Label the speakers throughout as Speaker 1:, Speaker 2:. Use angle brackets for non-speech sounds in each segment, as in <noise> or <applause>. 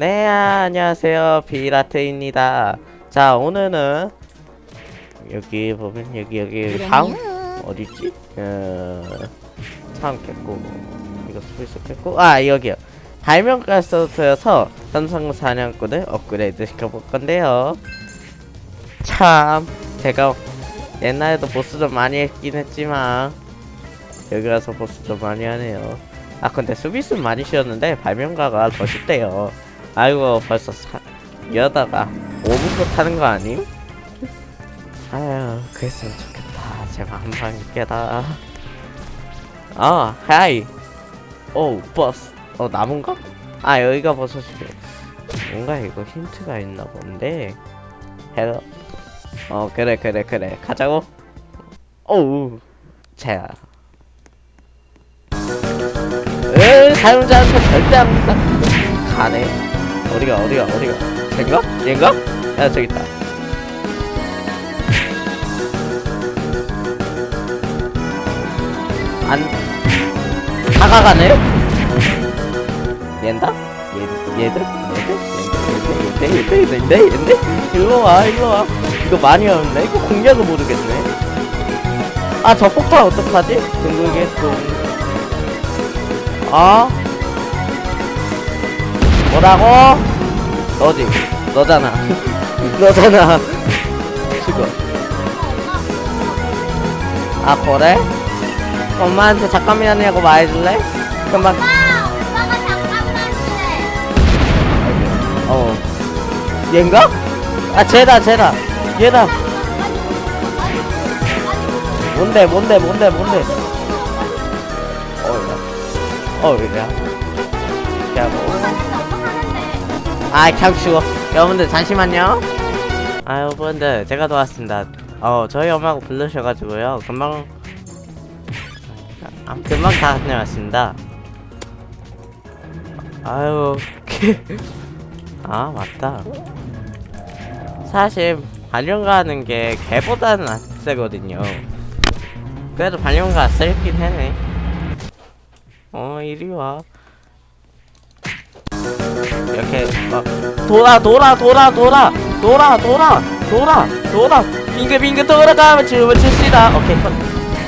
Speaker 1: 네, 안녕하세요. 비라트입니다. 자, 오늘은 여기 보면 여기 여기 여기 다음 어디지? 어, 참 깼고 이거 스위스 깼고 아 여기요. 발명가 소프트여서 삼성 사냥꾼을 업그레이드 시켜볼 건데요. 참 제가 옛날에도 보스 좀 많이 했긴 했지만 여기 와서 보스 좀 많이 하네요. 아 근데 수비스는 많이 쉬었는데 발명가가 더 쉽대요. 아이고 벌써 사... 이러다가 5분도 타는 거 아님? 아유 그랬으면 좋겠다. 제발 한 방에 깨다. 아 하이. 오 버스. 어 나무인가? 아 여기가 버섯이래. 뭔가 이거 힌트가 있나 본데. 헬로 어 그래 그래 그래. 가자고. 오우 자. 으 사용자한테 절대 안 가. 가네 어디가 어디가 어디가 쟤인가? 얘인가? 야 저기 있다 안 다가가네요? 얘인다? 얘, 얘들? 얘들? 얘들? 얘들? 얘들? 얘들? 얘들? 일로와 일로와 이거 많이 오는데? 이거 공략을 모르겠네 아 저 폭발 어떡하지? 둥 아? 뭐라고? 너지? 너잖아 <laughs> 너잖아 죽어 아 그래? 엄마한테 잠깐만이라고 말해줄래? 금방
Speaker 2: 오빠, 오빠가 잠깐만 그래.
Speaker 1: 어 얘인가? 아 쟤다 쟤다 얘다 뭔데 뭔데 뭔데 뭔데 어이야 어이야 야 아 그냥 죽어 여러분들 잠시만요. 아 여러분들 제가 도왔습니다. 어 저희 엄마가 부르셔가지고요. 금방 아, 금방 다 다녀왔습니다. 아유 <laughs> 아 맞다. 사실 하는 게 개보다는 안 세거든요. 그래도 발령가 세긴 해네. 어 이리와 이렇게 막 돌아 돌아 돌아 돌아 돌아 돌아 돌아 돌아. 빙글빙글 돌아가면 춤을 춥시다. 오케이 컷.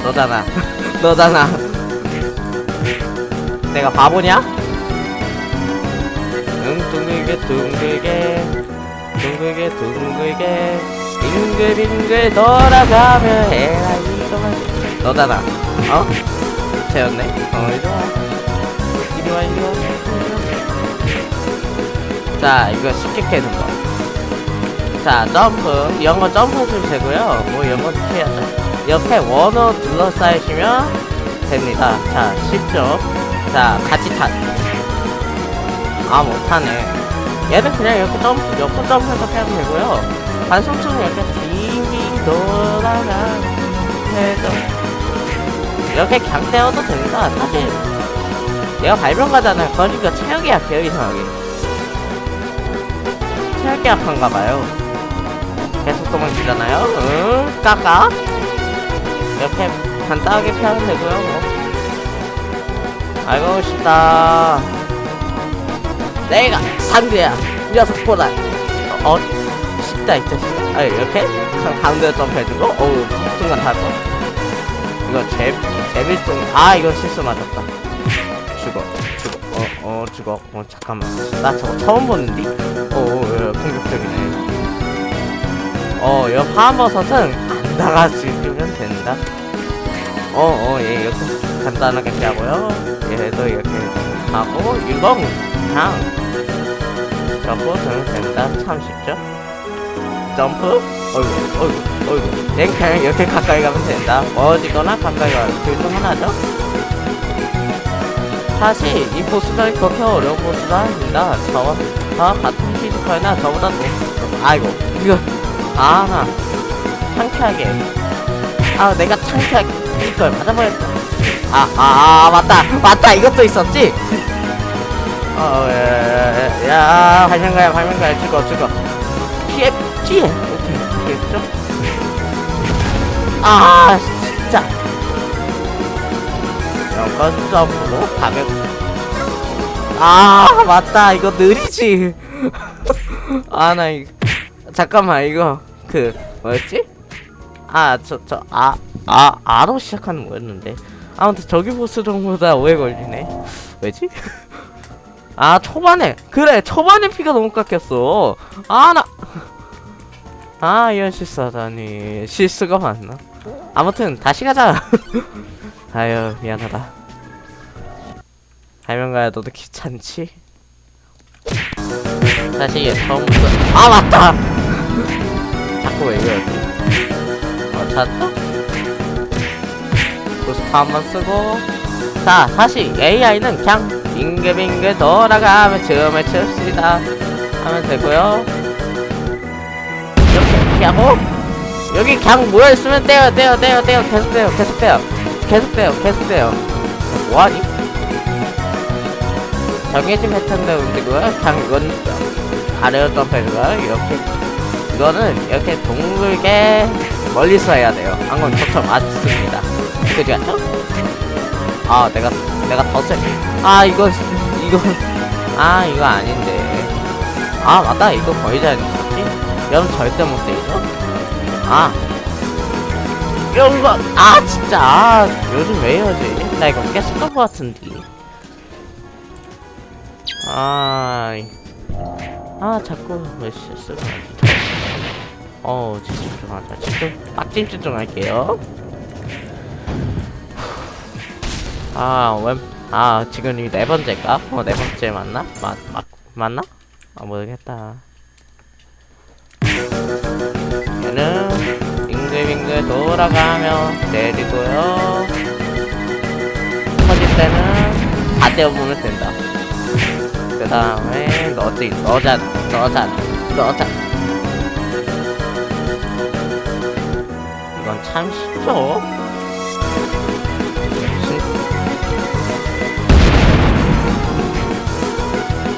Speaker 1: 너잖아. <laughs> 너잖아. 내가 바보냐? 응 둥글게 둥글게. 둥글게 둥글게. 빙글빙글 돌아가면 해라 이거만 너잖아. 어? 쟤였네. 어 이리와. 이리와 이리와 자 이거 쉽게 깨는 거. 자 점프 거 점프도 되고요. 뭐 것도 해야죠. 옆에 원어 둘러싸이시면 됩니다. 자 쉽죠. 자 같이 타. 아 못하네. 얘는 그냥 이렇게 점프 옆으로 점프해서 패면 되고요. 반송처럼 이렇게 빙빙 돌아가 해도 이렇게 그냥 떼어도 됩니다. 사실 얘가 발명가잖아요. 그러니까 체력이 약해요 이상하게. 체력이 약한가 봐요. 계속 도망치잖아요. 응, 까까. 이렇게 간단하게 피하면 되고요. 뭐. 아이고 쉽다. 내가 상대야. 녀석보다. 어, 어 쉽다 이 자식. 아 이렇게 가운데 점프해주고, 어우 순간 탈 거. 이거 재 재밌음. 아 이거 실수 맞았다. 어, 어, 죽어. 어, 잠깐만. 나 저거 처음 보는데? 어, 어, 예, 공격적이네. 어, 여 화버섯은 안 나가주면 된다. 어, 어, 예, 이렇게 간단하게 피하고요. 얘도 이렇게 하고, 이건 그냥 점프 되면 된다. 참 쉽죠? 점프? 어이구, 어이구, 어이구. 얘 그냥 이렇게 가까이 가면 된다. 멀어지거나 가까이 가면 둘중 하나죠? 사실 이 보스전이 그렇게 어려운 보스가 아닙니다. 저와 저 같은 피지컬이나 저보다 더 아이고 이거 아나 창피하게. 아 내가 창피하게 피지컬 맞아버렸다. 아아 아, 아, 맞다. 맞다. 이것도 있었지. 어야 발명가야 발명가야. 죽어 죽어. 피해 오케이. 피했죠? 아 진짜 점프로 가볍 아 맞다. 이거 느리지? <laughs> 아 나 이거 잠깐만 이거 그 뭐였지? 아 저 저 아 아 아 로 시작하는 거였는데. 아무튼 저기 보스 정보다 오래 걸리네. 왜지? <laughs> 아 초반에 그래 초반에 피가 너무 깎였어. 아나 아 이런 실수하다니. 실수가 많나? 아무튼 다시 가자 <laughs> 아유 미안하다. 할명가야 너도 귀찮지? 사실 처음부터 아 맞다! <laughs> 자꾸 왜 이러지 어 찾았다 부스터 한번 쓰고. 자 다시. AI는 그냥 빙글빙글 돌아가며 춤을 춥시다. 하면 되고요. 이렇게 피하고. 여기 그냥 모여있으면 떼요 떼요 떼요 떼요. 계속 떼요 계속 떼요 계속 떼요 계속 떼요. 뭐하니? 정해진 움직이고요 그냥 이건 아래로 점프해고요 이렇게. 이거는 이렇게 둥글게 멀리서 해야 돼요. 한건 저처럼 맞습니다. 그지 않죠? 아 내가 내가 더세아 이거 이거 아 이거 아닌데. 아 맞다. 이거 거의 잘 있었지? 여러분 절대 못 되죠? 아 이런 거아 진짜 아, 요즘 왜 이러지 나 이거 깼었던 것 같은데 아, 이- 아 자꾸 왜 실수를 하지 집중하자 집중 빡집 집중 할게요 아, 웬, 아, 지금 이 네 번째가? 어, 네 번째 맞나? 맞, 맞, 맞나? 아, 모르겠다. 빙글빙글 돌아가며 내리고요. 터질 때는 다 떼어보면 된다. 그 다음에 너지, 너잖아, 너잖아, 너잖아. 이건 참 쉽죠? 신-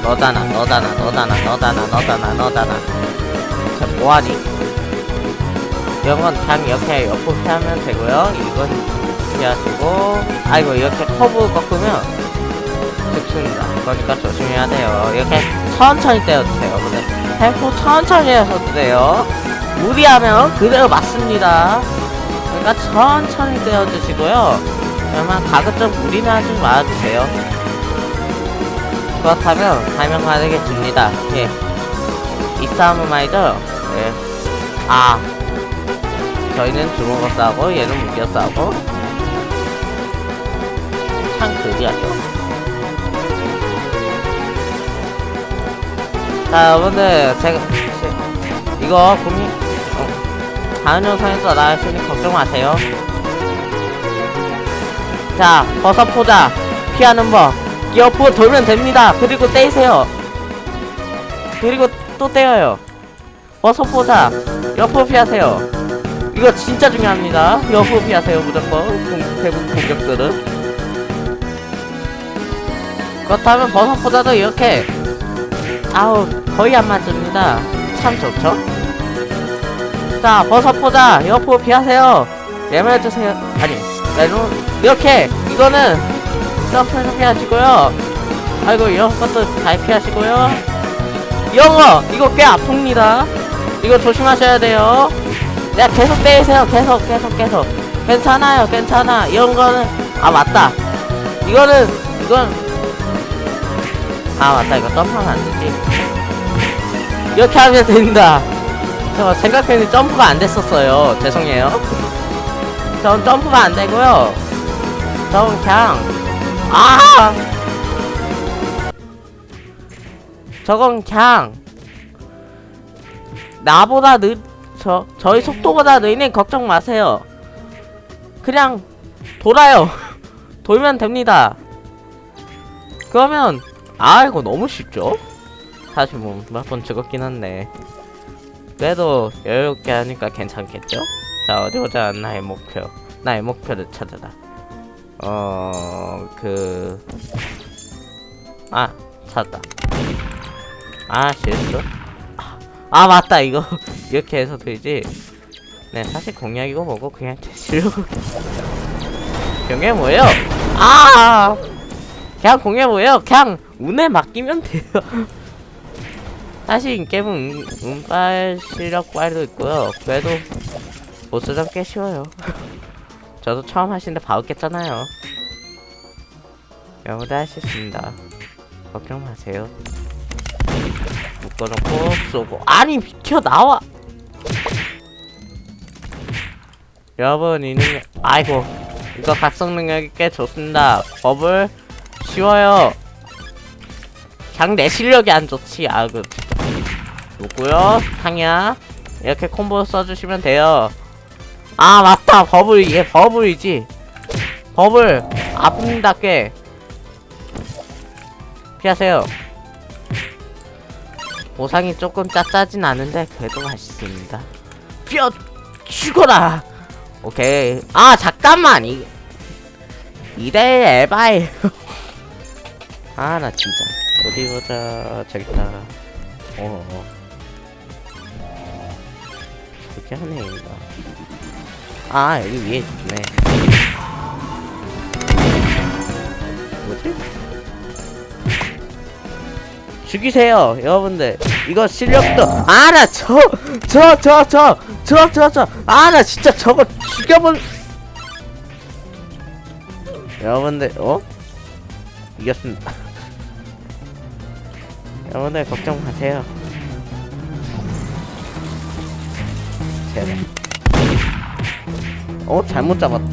Speaker 1: 너잖아 너잖아 너잖아 너잖아 너잖아 너잖아 자 뭐하니? 이런 건 그냥 이렇게 옆으로 피하면 되고요 이건 피하시고 아이고 이렇게 커브 꺾으면 죽습니다 그러니까 조심해야 돼요 이렇게 천천히 떼어주세요 근데 템포 천천히 해서도 돼요 무리하면 그대로 맞습니다 그러니까 천천히 떼어주시고요 그러면 가급적 무리는 하지 말아주세요 그렇다면 설명하게 줍니다. 예. 이 싸움은 말이죠. 예. 아. 저희는 주먹을 싸고 얘는 무기를 싸고 참 그지하죠. 자, 여러분들 제가 제- 이거 고민 어, 다음 영상에서 나왔으니 걱정 마세요. 자, 버섯 포자 피하는 법. 옆으로 돌면 됩니다. 그리고 떼세요. 그리고 또 떼어요. 버섯 포자 옆으로 피하세요. 이거 진짜 중요합니다. 옆으로 피하세요 무조건 공, 대부분 공격들은. 그렇다면 버섯 포자도 이렇게 아우 거의 안 맞습니다. 참 좋죠? 자 버섯 포자 옆으로 피하세요. 예매해주세요. 아니 내로 이렇게 이거는 점프해서 피하시고요. 아이고 이런 것도 잘 피하시고요. 영어 이거 꽤 아픕니다. 이거 조심하셔야 돼요. 야 계속 빼세요. 계속 계속 계속. 괜찮아요. 괜찮아. 이런 거는 아 맞다. 이거는 이건 아 맞다. 이거 점프하면 안 되지. 이렇게 하면 된다. 저 생각했는데 점프가 안 됐었어요. 죄송해요. 전 점프가 안 되고요. 전 그냥 아! 저건 그냥 나보다 느, 저, 저희 속도보다 느리니 걱정 마세요. 그냥 돌아요. <laughs> 돌면 됩니다. 그러면 아 이거 너무 쉽죠? 사실 뭐 몇 번 죽었긴 한데 그래도 여유롭게 하니까 괜찮겠죠? 자 어디 보자 나의 목표 나의 목표를 찾아라 어, 그, 아, 찾았다. 아, 실수? 아, 아, 맞다, 이거. <laughs> 이렇게 해서 되지. 네, 사실 공략이고 뭐고 그냥 제 실력. 경계 뭐예요? 아! 그냥 공해 보여. 그냥 운에 맡기면 돼요. <laughs> 사실 인게임은 운- 운빨 실력 빨도 있고요. 그래도 보스전 꽤 쉬워요. <laughs> 저도 처음 하시는데 바로 깼잖아요. 여러분들 할수 있습니다. 걱정 마세요. 묶어놓고 쏘고 아니 비켜 나와. 여러분 이 능력 아이고 이거 각성 능력이 꽤 좋습니다. 버블 쉬워요. 그냥 내 실력이 안 좋지. 아, 그, 놓고요. 상이야. 이렇게 콤보 써주시면 돼요. 아, 맞다. 버블, 얘 버블이지. 버블. 아픕니다, 꽤. 피하세요. 보상이 조금 짜짜진 않은데, 그래도 맛있습니다. 뼈, 죽어라! 오케이. 아, 잠깐만! 이, 이대 에바이. <laughs> 아, 나 진짜. 어디 보자. 저기 있다. 어, 어. 그렇게 하네, 이거. 아, 여기 위에 있네. 뭐지? 죽이세요, 여러분들. 이거 실력도. 아, 나 저, 저, 저, 저, 저, 저, 저. 아, 나 진짜 저거 죽여볼. 여러분들, 어? 이겼습니다. <laughs> 여러분들 걱정 마세요. 제발. 어 잘못 잡았다.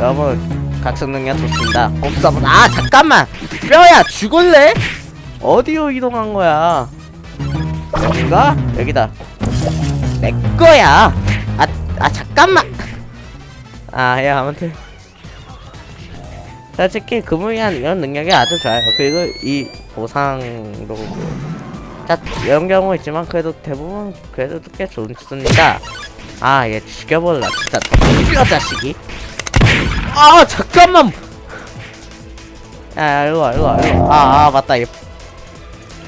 Speaker 1: 여러분 각성 능력 좋습니다. 곱사분 아 잠깐만 뼈야 죽을래? 어디로 이동한 거야? 여긴가? 여기다. 내 거야. 아, 아 잠깐만. 아, 야 아무튼 솔직히 그분이한 이런 능력이 아주 좋아요. 그리고 이 보상도 자 이런 경우 있지만 그래도 대부분 그래도 꽤 좋습니다. 아, 얘 죽여볼라 진짜 뼈 자식이. 아 잠깐만. 야, 일로 와, 일로 와, 일로 와. 아, 아 맞다 얘.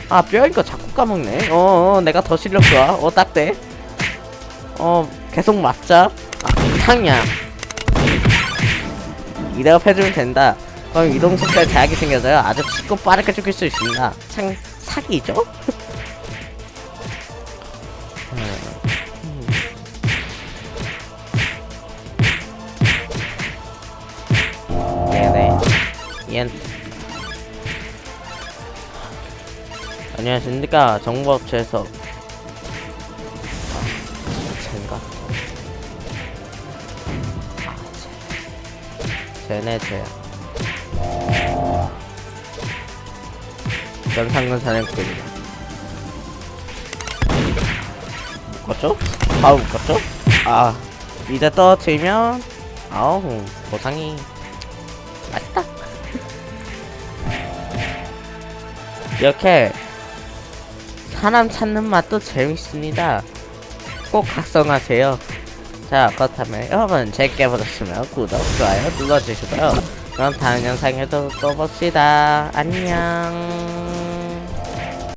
Speaker 1: 아 뼈니까 자꾸 까먹네. 어, 어 내가 더 실력 좋아. 어 딱대. 어 계속 맞자. 아, 상이야. 이대로 패주면 된다. 그럼 이동 속도에 제약이 생겨서요. 아주 쉽고 빠르게 죽일 수 있습니다. 참 사기죠? <laughs> 네네. 옌. 안녕하십니까. 정보업체에서. 아, 젠가? 아, 쟤. 쟤네 쟤. 전상근 사냥꾼이다. 묶었죠? 바로 묶었죠? 아, 이제 떨어뜨리면, 아우, 보상이 맛있다. <laughs> 이렇게 사람 찾는 맛도 재밌습니다. 꼭 각성하세요. 자, 그렇다면 여러분 재밌게 보셨으면 구독, 좋아요 눌러주시고요. 그럼 다음 영상에도 또 봅시다. 안녕.